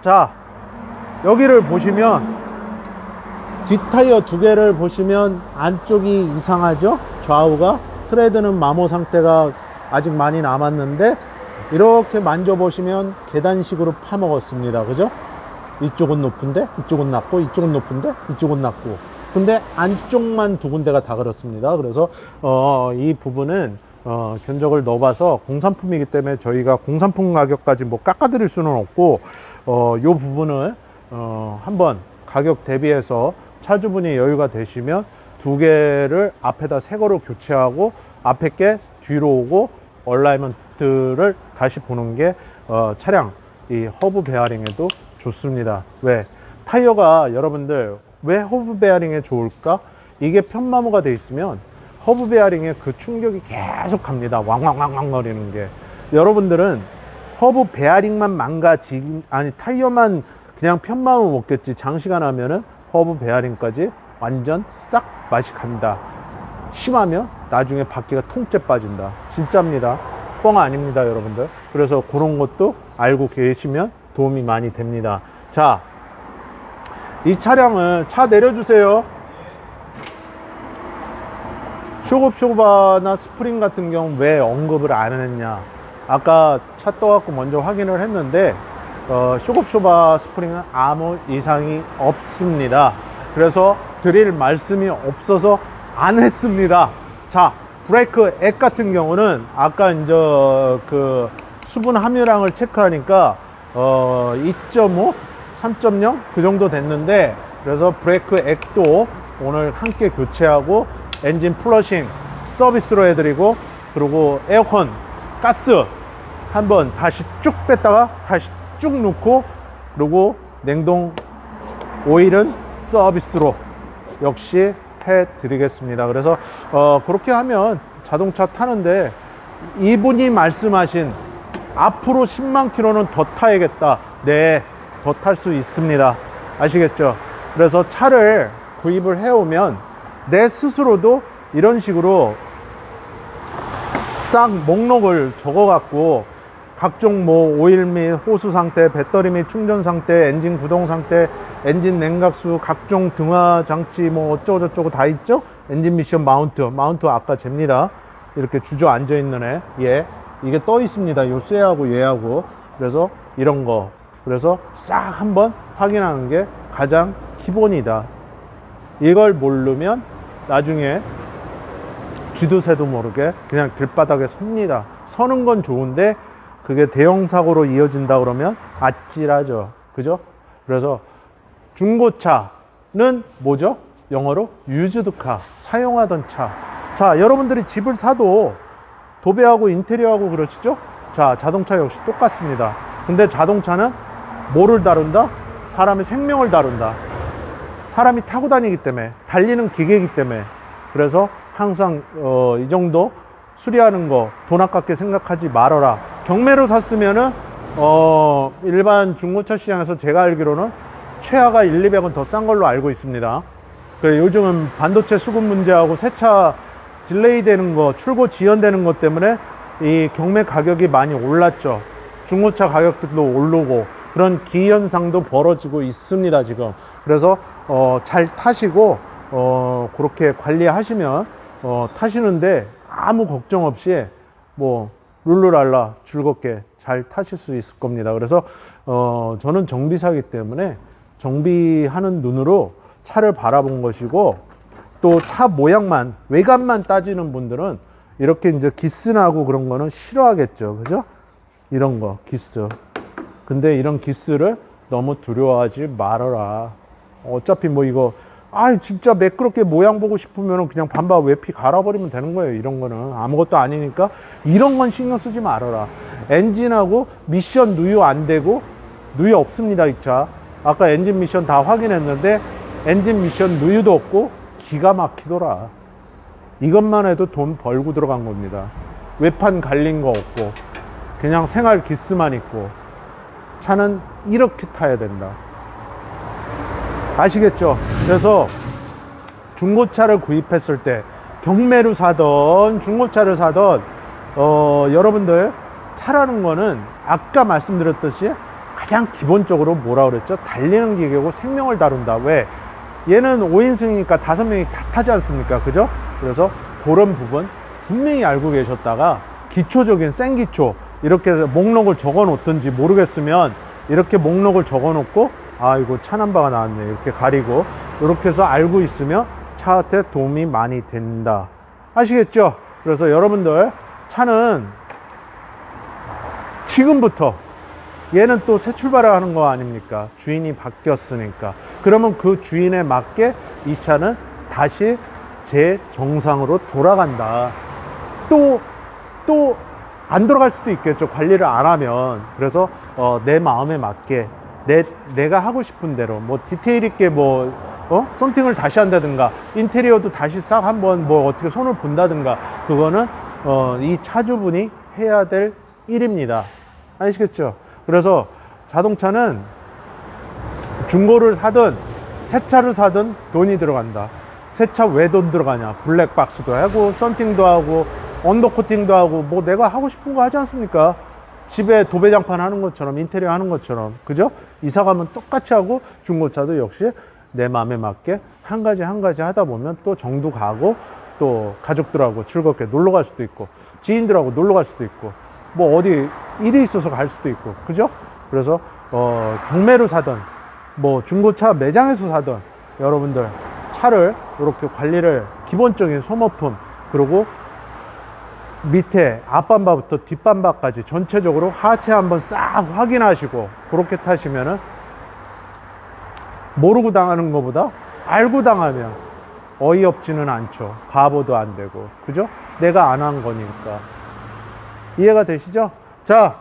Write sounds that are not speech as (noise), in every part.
자 여기를 보시면 뒷타이어 두 개를 보시면 안쪽이 이상하죠? 좌우가? 트레드는 마모 상태가 아직 많이 남았는데 이렇게 만져보시면 계단식으로 파먹었습니다. 그죠? 이쪽은 높은데? 이쪽은 낮고? 이쪽은 높은데? 이쪽은 낮고. 근데 안쪽만 두 군데가 다 그렇습니다. 그래서 어, 이 부분은 어, 견적을 넣어봐서 공산품이기 때문에 저희가 공산품 가격까지 뭐 깎아드릴 수는 없고 어, 이 부분을 어, 한번 가격 대비해서 차주분이 여유가 되시면 두 개를 앞에다 새 거로 교체하고 앞에 게 뒤로 오고 얼라이먼트를 다시 보는 게 어, 차량 이 허브 베어링에도 좋습니다. 왜? 타이어가 여러분들 왜 허브 베어링에 좋을까? 이게 편마모가 돼 있으면 허브 베어링에 그 충격이 계속 갑니다. 왕왕왕왕 거리는 게. 여러분들은 허브 베어링만 망가지 아니 타이어만 그냥 편마모 먹겠지 장시간 하면은 허브 베어링까지 완전 싹 맛이 간다. 심하면 나중에 바퀴가 통째 빠진다. 진짜입니다. 뻥 아닙니다, 여러분들. 그래서 그런 것도 알고 계시면 도움이 많이 됩니다. 자, 이 차량을 차 내려주세요. 쇼급쇼바나 스프링 같은 경우 왜 언급을 안 했냐? 아까 차 떠갖고 먼저 확인을 했는데 어, 쇼급쇼바 스프링은 아무 이상이 없습니다. 그래서 드릴 말씀이 없어서 안 했습니다. 자, 브레이크 액 같은 경우는 아까 이제 그 수분 함유량을 체크하니까 어, 2.5, 3.0 그 정도 됐는데 그래서 브레이크 액도 오늘 함께 교체하고 엔진 플러싱 서비스로 해드리고 그리고 에어컨 가스 한번 다시 쭉 뺐다가 다시 쭉 놓고 그리고 냉동 오일은 서비스로 역시 해 드리겠습니다. 그래서 어, 그렇게 하면 자동차 타는데 이분이 말씀하신 앞으로 10만 킬로는 더 타야겠다. 네, 더 탈 수 있습니다. 아시겠죠? 그래서 차를 구입을 해오면 내 스스로도 이런 식으로 싹 목록을 적어갖고 각종 뭐 오일 및 호수 상태, 배터리 및 충전 상태, 엔진 구동 상태, 엔진 냉각수, 각종 등화 장치 뭐 어쩌고저쩌고 다 있죠? 엔진 미션 마운트, 마운트 아까 잽니다. 이렇게 주저앉아 있는 애, 얘. 이게 떠 있습니다. 요 쇠하고 얘하고. 그래서 이런 거. 그래서 싹 한번 확인하는 게 가장 기본이다. 이걸 모르면 나중에 쥐도 새도 모르게 그냥 길바닥에 섭니다. 서는 건 좋은데 그게 대형 사고로 이어진다 그러면 아찔하죠. 그죠? 그래서 중고차는 뭐죠? 영어로 유즈드카 사용하던 차. 자, 여러분들이 집을 사도 도배하고 인테리어하고 그러시죠? 자, 자동차 역시 똑같습니다. 근데 자동차는 뭐를 다룬다? 사람의 생명을 다룬다. 사람이 타고 다니기 때문에 달리는 기계이기 때문에. 그래서 항상 어, 이 정도 수리하는 거 돈 아깝게 생각하지 말아라. 경매로 샀으면은 어, 일반 중고차 시장에서 제가 알기로는 최하가 1, 200원 더 싼 걸로 알고 있습니다. 그 요즘은 반도체 수급 문제하고 새차 딜레이 되는 거 출고 지연되는 것 때문에 이 경매 가격이 많이 올랐죠 중고차 가격들도 오르고 그런 기현상도 벌어지고 있습니다 지금. 그래서 어, 잘 타시고 어, 그렇게 관리하시면 어, 타시는데 아무 걱정 없이 뭐 룰루랄라 즐겁게 잘 타실 수 있을 겁니다. 그래서 어, 저는 정비사기 때문에 정비하는 눈으로 차를 바라본 것이고 또 차 모양만 외관만 따지는 분들은 이렇게 이제 기스나고 그런 거는 싫어하겠죠. 그죠 이런 거 기스 근데 이런 기스를 너무 두려워하지 말아라. 어차피 뭐 이거 아 진짜 매끄럽게 모양 보고 싶으면 그냥 반바 외피 갈아버리면 되는 거예요. 이런 거는 아무것도 아니니까 이런 건 신경 쓰지 말아라. 엔진하고 미션 누유 안 되고 누유 없습니다 이 차. 아까 엔진 미션 다 확인했는데 엔진 미션 누유도 없고 기가 막히더라. 이것만 해도 돈 벌고 들어간 겁니다. 외판 갈린 거 없고 그냥 생활 기스만 있고 차는 이렇게 타야 된다. 아시겠죠? 그래서 중고차를 구입했을 때 경매로 사던 중고차를 사던 어, 여러분들 차라는 거는 아까 말씀드렸듯이 가장 기본적으로 뭐라 그랬죠? 달리는 기계고 생명을 다룬다. 왜? 얘는 5인승이니까 5명이 다 타지 않습니까? 그죠? 그래서 그런 부분 분명히 알고 계셨다가 기초적인 생기초 이렇게 목록을 적어 놓든지 모르겠으면 이렇게 목록을 적어 놓고 아 이거 차 넘버가 나왔네 이렇게 가리고 이렇게 해서 알고 있으면 차한테 도움이 많이 된다 아시겠죠? 그래서 여러분들 차는 지금부터 얘는 또 새 출발을 하는 거 아닙니까? 주인이 바뀌었으니까. 그러면 그 주인에 맞게 이 차는 다시 제 정상으로 돌아간다. 또, 또, 안 돌아갈 수도 있겠죠. 관리를 안 하면. 그래서, 어, 내 마음에 맞게, 내, 내가 하고 싶은 대로, 뭐, 디테일 있게 뭐, 어? 썬팅을 다시 한다든가, 인테리어도 다시 싹 한번 뭐, 어떻게 손을 본다든가, 그거는, 어, 이 차주분이 해야 될 일입니다. 아시겠죠? 그래서 자동차는 중고를 사든 새 차를 사든 돈이 들어간다. 새 차 왜 돈 들어가냐? 블랙박스도 하고 썬팅도 하고 언더코팅도 하고 뭐 내가 하고 싶은 거 하지 않습니까? 집에 도배장판 하는 것처럼 인테리어 하는 것처럼 그죠? 이사 가면 똑같이 하고 중고차도 역시 내 마음에 맞게 한 가지 한 가지 하다 보면 또 정도 가고 또 가족들하고 즐겁게 놀러 갈 수도 있고 지인들하고 놀러 갈 수도 있고 뭐 어디 일이 있어서 갈 수도 있고 그죠? 그래서 어 경매로 사든 뭐 중고차 매장에서 사든 여러분들 차를 이렇게 관리를 기본적인 소모품 그리고 밑에 앞반바부터 뒷반바까지 전체적으로 하체 한번 싹 확인하시고 그렇게 타시면은 모르고 당하는 것보다 알고 당하면 어이없지는 않죠. 바보도 안 되고. 그죠? 내가 안 한 거니까. 이해가 되시죠? 자,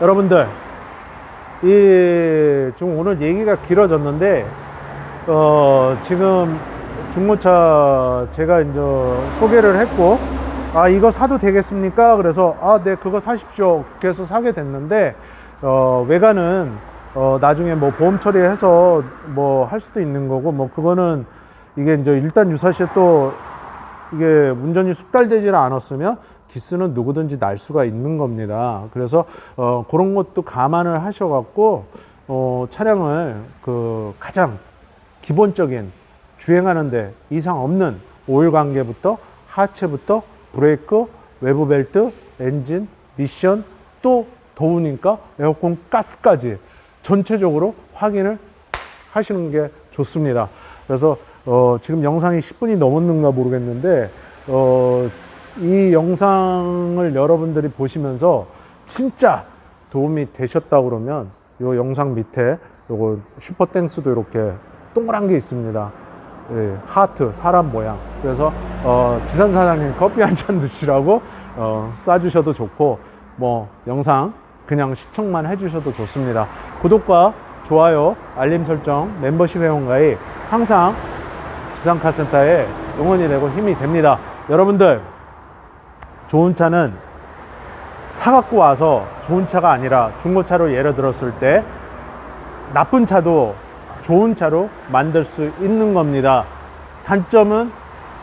여러분들. 이, 좀 오늘 얘기가 길어졌는데, 어, 지금 중고차 제가 이제 소개를 했고, 아, 이거 사도 되겠습니까? 그래서, 아, 네, 그거 사십시오. 그래서 사게 됐는데, 어, 외관은, 어, 나중에 뭐 보험 처리해서 뭐 할 수도 있는 거고, 뭐 그거는 이게 이제 일단 유사시에 또 이게 운전이 숙달되지 않았으면 기스는 누구든지 날 수가 있는 겁니다. 그래서 어, 그런 것도 감안을 하셔갖고 어, 차량을 그 가장 기본적인 주행하는데 이상 없는 오일 관계부터 하체부터 브레이크, 외부 벨트, 엔진, 미션 또 더우니까 에어컨 가스까지 전체적으로 확인을 하시는 게 좋습니다. 그래서 어, 지금 영상이 10분이 넘었는가 모르겠는데 어, 이 영상을 여러분들이 보시면서 진짜 도움이 되셨다 그러면 이 영상 밑에 요거 슈퍼 땡스도 이렇게 동그란 게 있습니다. 예, 하트 사람 모양. 그래서 어, 지산 사장님 커피 한 잔 (laughs) 드시라고 어, 쏴주셔도 좋고 뭐 영상 그냥 시청만 해주셔도 좋습니다. 구독과 좋아요, 알림 설정, 멤버십 회원가입 항상 지상카센터에 응원이 되고 힘이 됩니다. 여러분들 좋은 차는 사갖고 와서 좋은 차가 아니라 중고차로 예를 들었을 때 나쁜 차도 좋은 차로 만들 수 있는 겁니다. 단점은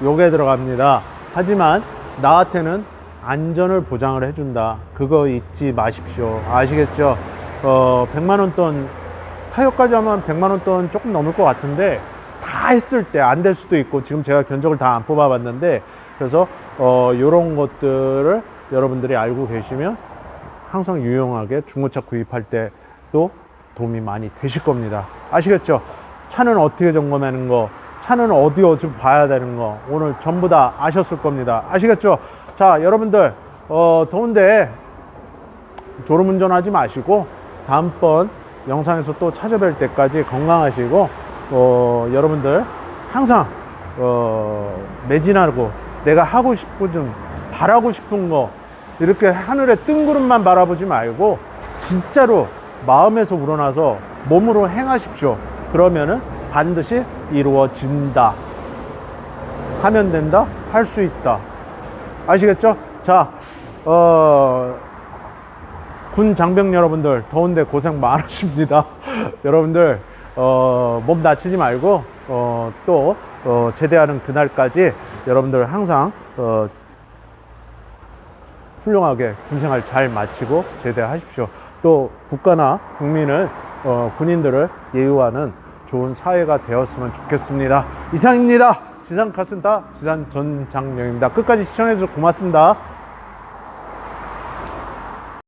요게 들어갑니다. 하지만 나한테는 안전을 보장을 해준다. 그거 잊지 마십시오. 아시겠죠? 어, 100만원 돈, 타이어까지 하면 100만원 돈 조금 넘을 것 같은데, 다 했을 때 안 될 수도 있고, 지금 제가 견적을 다 안 뽑아봤는데, 그래서, 어, 요런 것들을 여러분들이 알고 계시면 항상 유용하게 중고차 구입할 때도 도움이 많이 되실 겁니다. 아시겠죠? 차는 어떻게 점검하는 거, 차는 어디 어디 봐야 되는 거, 오늘 전부 다 아셨을 겁니다. 아시겠죠? 자, 여러분들, 어, 더운데 졸음 운전 하지 마시고, 다음번 영상에서 또 찾아뵐 때까지 건강하시고, 어, 여러분들 항상, 어, 매진하고 내가 하고 싶은 좀 바라고 싶은 거, 이렇게 하늘에 뜬구름만 바라보지 말고, 진짜로 마음에서 우러나서 몸으로 행하십시오. 그러면은 반드시 이루어진다. 하면 된다. 할 수 있다. 아시겠죠? 자, 어, 군 장병 여러분들 더운데 고생 많으십니다. (laughs) 여러분들 어, 몸 다치지 말고 어, 또 어, 제대하는 그날까지 여러분들 항상 어, 훌륭하게 군생활 잘 마치고 제대하십시오. 또 국가나 국민을 어, 군인들을 예우하는 좋은 사회가 되었으면 좋겠습니다. 이상입니다. 지상 카센터 지산 전장령입니다. 끝까지 시청해 주셔서 고맙습니다.